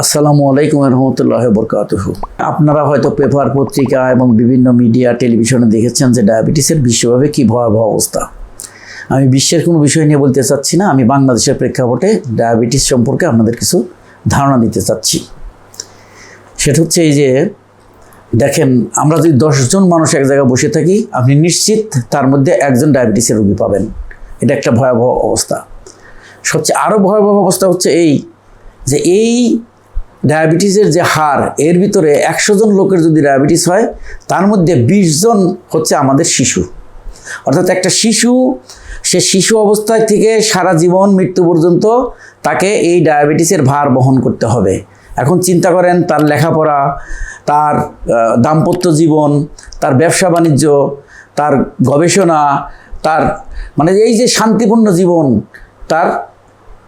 আসসালামু আলাইকুম রহমতুল্লাহ বরকাতুহ। আপনারা হয়তো পেপার পত্রিকা এবং বিভিন্ন মিডিয়া, টেলিভিশনে দেখেছেন যে ডায়াবেটিসের বিশ্বভাবে কী ভয়াবহ অবস্থা। আমি বিশ্বের কোনো বিষয় নিয়ে বলতে চাচ্ছি না, আমি বাংলাদেশের প্রেক্ষাপটে ডায়াবেটিস সম্পর্কে আপনাদের কিছু ধারণা দিতে চাচ্ছি। সেটা হচ্ছে এই যে, দেখেন, আমরা যদি দশজন মানুষ এক জায়গায় বসে থাকি, আপনি নিশ্চিত তার মধ্যে একজন ডায়াবেটিসের রোগী পাবেন। এটা একটা ভয়াবহ অবস্থা। সবচেয়ে আরও ভয়াবহ অবস্থা হচ্ছে এই যে এই ডায়াবেটিসের যে হার এর ভিতরে একশো জন লোকের যদি ডায়াবেটিস হয়, তার মধ্যে বিশ জন হচ্ছে আমাদের শিশু। অর্থাৎ একটা শিশু, সে শিশু অবস্থায় থেকে সারা জীবন মৃত্যু পর্যন্ত তাকে এই ডায়াবেটিসের ভার বহন করতে হবে। এখন চিন্তা করেন, তার লেখাপড়া, তার দাম্পত্য জীবন, তার ব্যবসা বাণিজ্য, তার গবেষণা, তার মানে এই যে শান্তিপূর্ণ জীবন, তার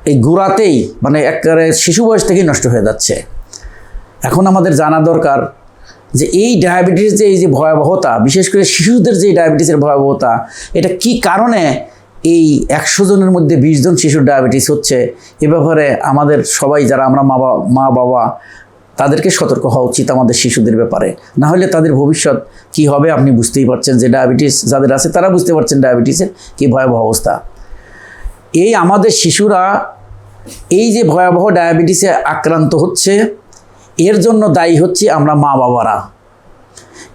এই গোড়াতেই মানে একেবারে শিশু বয়স থেকেই নষ্ট হয়ে যাচ্ছে। এখন আমাদের জানা দরকার যে এই ডায়াবেটিস যে এই যে ভয়াবহতা, বিশেষ করে শিশুদের যে ডায়াবেটিসের ভয়াবহতা, এটা কি কারণে এই একশো জনের মধ্যে বিশ জন শিশুর ডায়াবেটিস হচ্ছে? এ ব্যাপারে আমাদের সবাই যারা আমরা মা বা- মা, বাবা, তাদেরকে সতর্ক হওয়া উচিত আমাদের শিশুদের ব্যাপারে। না হলে তাদের ভবিষ্যৎ কি হবে আপনি বুঝতেই পারছেন যে ডায়াবেটিস যাদের আছে তারা বুঝতে পারছেন ডায়াবেটিসের কী ভয়াবহ অবস্থা। এই আমাদের শিশুরা এই যে ভয়াবহ ডায়াবেটিসে আক্রান্ত হচ্ছে, এর জন্য দায়ী হচ্ছে আমরা মা বাবারা।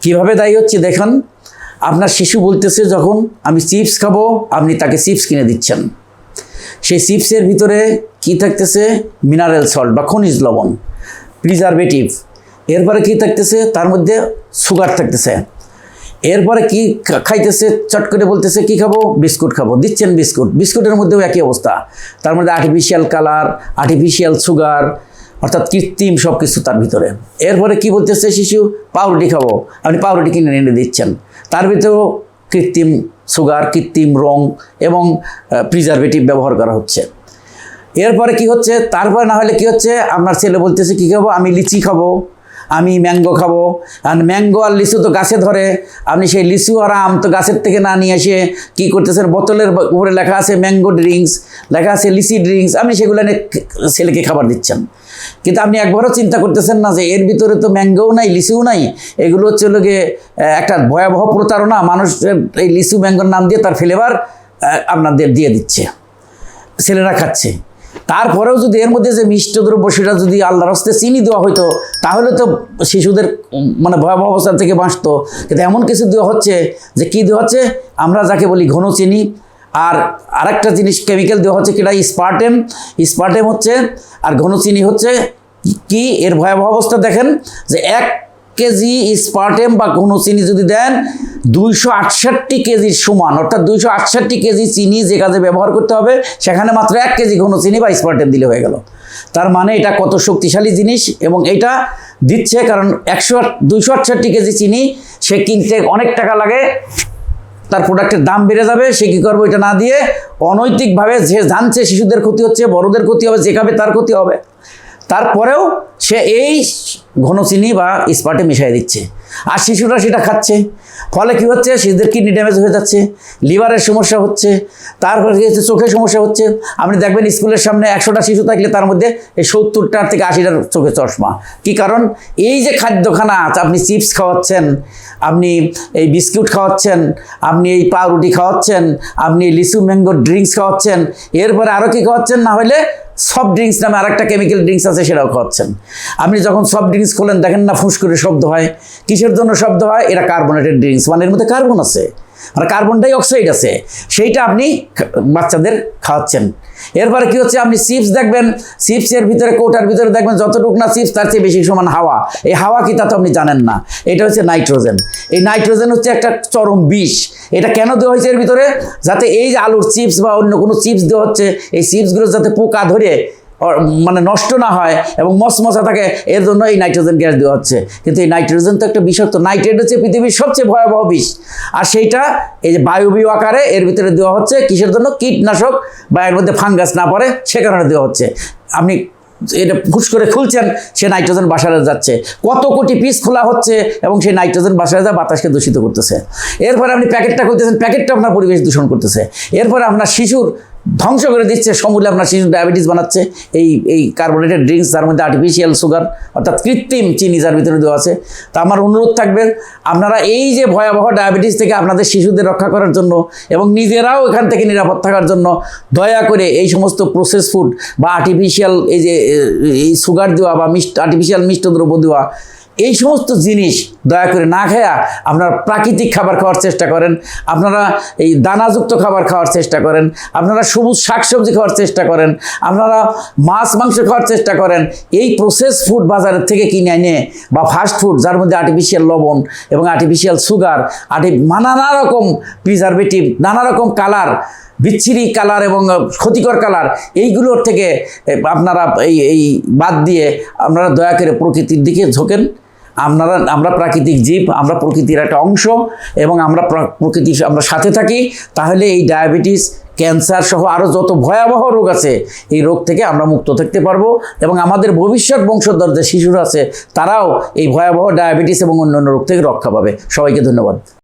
কীভাবে দায়ী হচ্ছে দেখেন, আপনার শিশু বলতেছে যখন, আমি চিপস খাব, আপনি তাকে চিপস কিনে দিচ্ছেন। সেই চিপসের ভিতরে কি থাকতেছে? মিনারেল সল্ট বা খনিজ লবণ, প্রিজারভেটিভ। এরপরে কি থাকতেছে? তার মধ্যে সুগার থাকতেছে। এরপরে কি খাইতেছে, চট করে বলতেছে, কি খাব? বিস্কুট খাব। দিচ্ছেন বিস্কুট। বিস্কুটের মধ্যেও একই অবস্থা। তার মধ্যে আর্টিফিশিয়াল কালার আর্টিফিশিয়াল সুগার অর্থাৎ কৃত্রিম সব কিছু তার ভিতরে। এরপরে কি বলতেছে শিশু? পাউরুটি খাব। আপনি পাউরুটি কিনে এনে দিচ্ছেন। তার ভিতরেও কৃত্রিম সুগার কৃত্রিম রং এবং প্রিজারভেটিভ ব্যবহার করা হচ্ছে। এরপরে কি হচ্ছে? তারপরে না হলে কি হচ্ছে? আপনার ছেলে বলতেছে, কি খাব? আমি লিচি খাব। আমি ম্যাঙ্গো খাব। আর ম্যাঙ্গো আর লিচু তো গাছে ধরে। আপনি সেই লিচু আর আম তো গাছের থেকে না নিয়ে এসে কী করতেছেন? বোতলের উপরে লেখা আছে ম্যাঙ্গো ড্রিঙ্কস, লেখা আছে লিচি ড্রিঙ্কস। আপনি সেগুলো এনে ছেলেকে খাবার দিচ্ছেন। কিন্তু আপনি একবারও চিন্তা করতেছেন না যে এর ভিতরে তো ম্যাঙ্গোও নাই, লিচুও নাই। এগুলো হচ্ছে গিয়ে একটা ভয়াবহ প্রতারণা। মানুষের এই লিচু, ম্যাঙ্গোর নাম দিয়ে তার ফ্লেভার আপনাদের দিয়ে দিচ্ছে। ছেলেরা খাচ্ছে। তারপরেও যদি এর মধ্যে যে মিষ্ট দ্রব্য সেটা যদি আল্লাহর হস্তে চিনি দেওয়া হতো তাহলে তো শিশুদের মানে ভয়াবহ অবস্থা থেকে বাঁচতো। কিন্তু এমন কিছু দেওয়া হচ্ছে যে কি দেওয়া হচ্ছে? আমরা যাকে বলি ঘন চিনি। আর আরেকটা জিনিস কেমিক্যাল দেওয়া হচ্ছে কিনা? স্পার্টেম স্পার্টেম হচ্ছে, আর ঘন চিনি হচ্ছে কি? এর ভয়াবহ অবস্থা দেখেন যে এক কেজি স্পার্টেম বা কোনো চিনি যদি দেন, দুইশো আটষট্টি কেজির সমান, অর্থাৎ দুইশো আটষট্টি কেজি চিনি যে কাজে ব্যবহার করতে হবে, সেখানে মাত্র এক কেজি কোনো চিনি বা স্পার্টেম দিলে হয়ে গেল। তার মানে এটা কত শক্তিশালী জিনিস এবং এটা দিচ্ছে কারণ একশো দুইশো আটষট্টি কেজি চিনি, সে কিনতে অনেক টাকা লাগে, তার প্রোডাক্টের দাম বেড়ে যাবে, সে কী করব এটা না দিয়ে অনৈতিকভাবে যে জানছে শিশুদের ক্ষতি হচ্ছে, বড়দের ক্ষতি হবে যে খাবে তার ক্ষতি হবে। তারপরেও সে এই ঘনচিনি বা স্পাটে মিশাই দিচ্ছে। আর শিশুরা সেটা খাচ্ছে। ফলে কি হচ্ছে? শিশুদের কিডনি ড্যামেজ হয়ে যাচ্ছে লিভারের সমস্যা হচ্ছে, তারপরে কি হচ্ছে? চোখের সমস্যা হচ্ছে। আপনি দেখবেন স্কুলের সামনে একশোটা শিশু থাকলে তার মধ্যে এই সত্তরটার থেকে আশিটার চোখে চশমা। কি কারণ? এই যে খাদ্যখানা আপনি চিপস খাওয়াচ্ছেন, আপনি এই বিস্কুট খাওয়াচ্ছেন, আপনি এই পাউরুটি খাওয়াচ্ছেন, আপনি লিচু ম্যাঙ্গো ড্রিঙ্কস খাওয়াচ্ছেন, এরপরে আরও কি খাওয়াচ্ছেন? না হলে সফট ড্রিঙ্কস নামে আরেকটা কেমিক্যাল ড্রিঙ্কস আছে, সেটাও খাওয়াচ্ছেন। আপনি যখন সফট ড্রিঙ্কস খোলেন, দেখেন না ফুস করে শব্দ হয়। কিসের জন্য শব্দ হয়? এটা কার্বনেটেড ড্রিঙ্কস। মানে এর মধ্যে কার্বন আছে। মানে কার্বন ডাই অক্সাইড আছে। সেইটা আপনি বাচ্চাদের খাওয়াচ্ছেন। এরপরে কি হচ্ছে? আপনি চিপস দেখবেন চিপসের ভিতরে, কৌটার ভিতরে দেখবেন যতটুকু না চিপস, তার চেয়ে বেশি সমান হাওয়া। এই হাওয়া কি তা তো আপনি জানেন না। এটা হচ্ছে নাইট্রোজেন। এই নাইট্রোজেন হচ্ছে একটা চরম বিষ। এটা কেন দেওয়া হয়েছে এর ভিতরে? যাতে এই যে আলুর চিপস বা অন্য কোনো চিপস দেওয়া হচ্ছে, এই চিপসগুলো যাতে পোকা ধরে মানে নষ্ট না হয় এবং মশমশা থাকে, এর জন্য এই নাইট্রোজেন গ্যাস দেওয়া হচ্ছে। কিন্তু এই নাইট্রোজেন তো একটা বিষাক্ত নাইট্রেট হচ্ছে পৃথিবীর সবচেয়ে ভয়াবহ বিষ। আর সেইটা এই যে বায়ুবীয় আকারে এর ভিতরে দেওয়া হচ্ছে, কিসের জন্য? কীটনাশক বা এর মধ্যে ফাঙ্গাস না পড়ে, সে কারণে দেওয়া হচ্ছে। আপনি এটা ফুস করে খুলছেন, সে নাইট্রোজেন বাসারে যাচ্ছে। কত কোটি পিস খোলা হচ্ছে এবং সেই নাইট্রোজেন বাসারে যা বাতাসকে দূষিত করতেছে। এরপরে আপনি প্যাকেটটা খুলতেছেন, প্যাকেটটা আপনার পরিবেশ দূষণ করতেছে। এরপরে আপনার শিশুর ধ্বংস করে দিচ্ছে। সমূলে আপনার শিশু ডায়াবেটিস বানাচ্ছে। এই এই কার্বোনেটেড ড্রিঙ্কস যার মধ্যে আর্টিফিশিয়াল সুগার অর্থাৎ কৃত্রিম চিনি যার ভিতরে দেওয়া আছে। তা আমার অনুরোধ থাকবে, আপনারা এই যে ভয়াবহ ডায়াবেটিস থেকে আপনাদের শিশুদের রক্ষা করার জন্য এবং নিজেরাও এখান থেকে নিরাপদ থাকার জন্য দয়া করে এই সমস্ত প্রসেস ফুড বা আর্টিফিশিয়াল এই যে, এই সুগার দেওয়া বা মিষ্ট আর্টিফিশিয়াল মিষ্ট দ্রব্য দেওয়া এই সমস্ত জিনিস দয়া করে না খায়া আপনারা প্রাকৃতিক খাবার খাওয়ার চেষ্টা করেন, আপনারা এই দানাযুক্ত খাবার খাওয়ার চেষ্টা করেন, আপনারা সবুজ শাকসবজি খাওয়ার চেষ্টা করেন, আপনারা মাছ, মাংস খাওয়ার চেষ্টা করেন, এই প্রসেস ফুড বাজারের থেকে কিনে এনে বা ফাস্ট ফুড যার মধ্যে আর্টিফিশিয়াল লবণ এবং আর্টিফিশিয়াল সুগার আর্টি নানা রকম প্রিজারভেটিভ নানা রকম কালার বিচ্ছিরি কালার এবং ক্ষতিকর কালার এইগুলোর থেকে আপনারা এই এই বাদ দিয়ে আপনারা দয়া করে প্রকৃতির দিকে ঝোঁকেন। আপনারা, আমরা প্রাকৃতিক জীব, আমরা প্রকৃতির একটা অংশ এবং আমরা প্রা- প্রকৃতির আমরা সাথে থাকি, তাহলে এই ডায়াবেটিস, ক্যান্সার সহ আরও যত ভয়াবহ রোগ আছে, এই রোগ থেকে আমরা মুক্ত থাকতে পারব এবং আমাদের ভবিষ্যৎ বংশধর যে শিশুরা আছে, তারাও এই ভয়াবহ ডায়াবেটিস এবং অন্যান্য রোগ থেকে রক্ষা পাবে। সবাইকে ধন্যবাদ।